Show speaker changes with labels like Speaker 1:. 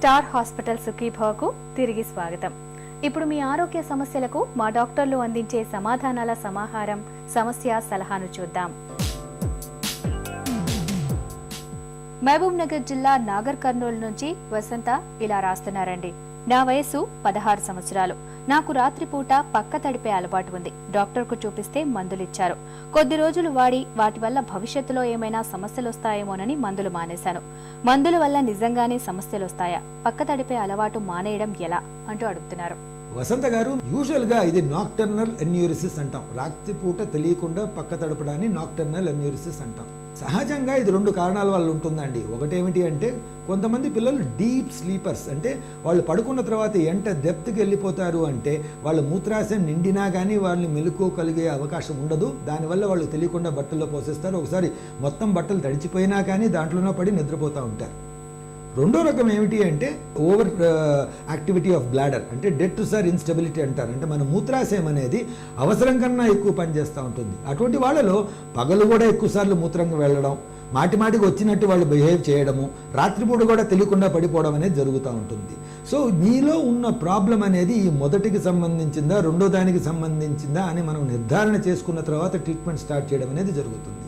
Speaker 1: Star hospital సుఖీభవకు తిరిగి స్వాగతం. ఇప్పుడు మీ ఆరోగ్య సమస్యలకు మా డాక్టర్లు అందించే సమాధానాల సమాహారం సమస్య సలహాను చూద్దాం. మహబూబ్ నగర్ జిల్లా నాగర్ కర్నూలు నుంచి వసంత ఇలా రాస్తున్నారండి. నా వయసు పదహారు సంవత్సరాలు. నాకు రాత్రిపూట పక్క తడిపే అలవాటు ఉంది. డాక్టర్కు చూపిస్తే మందులిచ్చారు. కొద్ది రోజులు వాడి వాటి వల్ల భవిష్యత్తులో ఏమైనా సమస్యలు వస్తాయేమోనని మందులు మానేశాను. మందుల వల్ల నిజంగానే సమస్యలు వస్తాయా పక్క తడిపే అలవాటు మానేయడం ఎలా? అంటూ అడుగుతున్నారు.
Speaker 2: వసంత గారు యూజువల్గా ఇది నాక్టర్నల్ ఎన్యూరిసిస్ అంటాం. రాత్రిపూట తెలియకుండా పక్క తడపడాన్ని నాక్టర్నల్ ఎన్యూరిసిస్ అంటాం. సహజంగా ఇది రెండు కారణాల వల్ల ఉంటుందండి. ఒకటేమిటి అంటే కొంతమంది పిల్లలు డీప్ స్లీపర్స్ అంటే వాళ్ళు పడుకున్న తర్వాత ఎంత డెప్త్కి వెళ్ళిపోతారు అంటే వాళ్ళ మూత్రాశయం నిండినా కానీ వాళ్ళని మెలుకోగలిగే అవకాశం ఉండదు. దానివల్ల వాళ్ళు తెలియకుండా బట్టల్లో పోసేస్తారు. ఒకసారి మొత్తం బట్టలు తడిచిపోయినా కానీ దాంట్లోనే పడి నిద్రపోతూ ఉంటారు. రెండో రకం ఏమిటి అంటే ఓవర్ యాక్టివిటీ ఆఫ్ బ్లాడర్ అంటే డెడ్ టు సార్ ఇన్స్టెబిలిటీ అంటారు. అంటే మన మూత్రాశయం అనేది అవసరం కన్నా ఎక్కువ పనిచేస్తూ ఉంటుంది. అటువంటి వాళ్ళలో పగలు కూడా ఎక్కువసార్లు మూత్రంగా వెళ్ళడం మాటి మాటికి వచ్చినట్టు వాళ్ళు బిహేవ్ చేయడము రాత్రిపూట కూడా తెలియకుండా పడిపోవడం అనేది జరుగుతూ ఉంటుంది. సో మీలో ఉన్న ప్రాబ్లం అనేది ఈ మొదటికి సంబంధించిందా రెండో దానికి సంబంధించిందా అని మనం నిర్ధారణ చేసుకున్న తర్వాత ట్రీట్మెంట్ స్టార్ట్ చేయడం అనేది జరుగుతుంది.